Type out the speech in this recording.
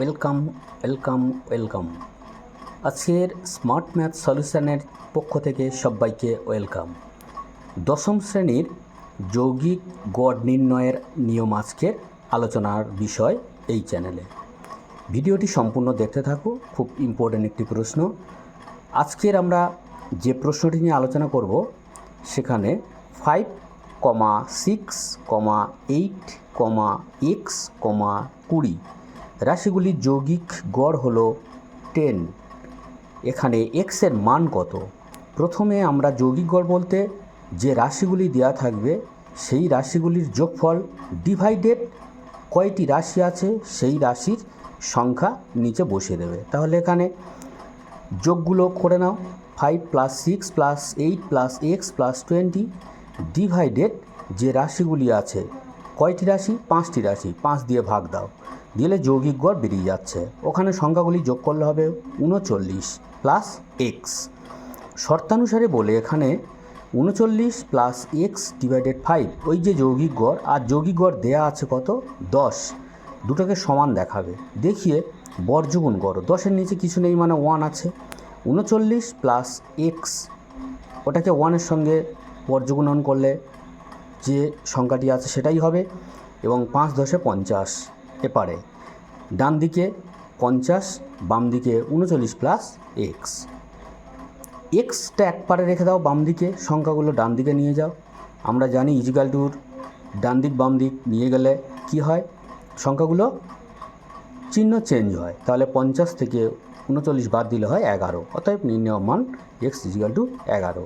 Welcome welcome welcome আজকের smart math সলিউশনের পক্ষ থেকে সবাইকে ওয়েলকাম দশম শ্রেণির যৌগিক গড় নির্ণয়ের নিয়ম আজকের আলোচনার বিষয় এই চ্যানেলে ভিডিওটি সম্পূর্ণ দেখতে থাকো খুব ইম্পর্ট্যান্ট একটি প্রশ্ন। আজকের আমরা যে প্রশ্নটি নিয়ে আলোচনা করব, সেখানে five comma six comma eight comma x comma কুড়ি রাশিগুলির যৌগিক গড় হলো টেন এখানে এক্সের মান কত? প্রথমে আমরা যৌগিক গড় বলতে যে রাশিগুলি দেওয়া থাকবে, সেই রাশিগুলির যোগফল ডিভাইডেড কয়টি রাশি আছে, সেই রাশির সংখ্যা নিচে বসিয়ে দেবে। তাহলে এখানে যোগগুলো করে নাও five plus six plus eight plus x plus twenty divided যে রাশিগুলি আছে কয়টি রাশি? পাঁচটি রাশি। পাঁচ দিয়ে ভাগ দাও। দিলে যৌগিক গড় বেরিয়ে যাচ্ছে। ওখানে সংখ্যাগুলি যোগ করলে হবে উনচল্লিশ প্লাস এক্স। শর্তানুসারে বলে এখানে উনচল্লিশ প্লাস এক্স ডিভাইডেড ফাইভ। ওই যে যৌগিক গড়, আর যৌগিক গড় দেয়া আছে কত? দশ। দুটোকে সমান দেখাবে। দেখিয়ে বর্জগুণ করো। দশের নিচে কিছু নেই মানে ওয়ান আছে। উনচল্লিশ প্লাস এক্স। ওটাকে ওয়ানের সঙ্গে বর্জগুণন করলে যে সংখ্যাটি আছে সেটাই হবে এবং পাঁচ দশে পঞ্চাশ এপারে। ডান দিকে পঞ্চাশ, বাম দিকে উনচল্লিশ প্লাস এক্স এক্সটা এক পারে রেখে দাও, বাম দিকে সংখ্যাগুলো ডান দিকে নিয়ে যাও। আমরা জানি ইজিক্যাল টুর ডান দিক, বাম দিক নিয়ে গেলে কি হয়? সংখ্যাগুলো চিহ্ন চেঞ্জ হয়। তাহলে পঞ্চাশ থেকে উনচল্লিশ বাদ দিলে হয় এগারো। অতএব নির্ণয় মান এক্স ইজিক্যাল টু এগারো।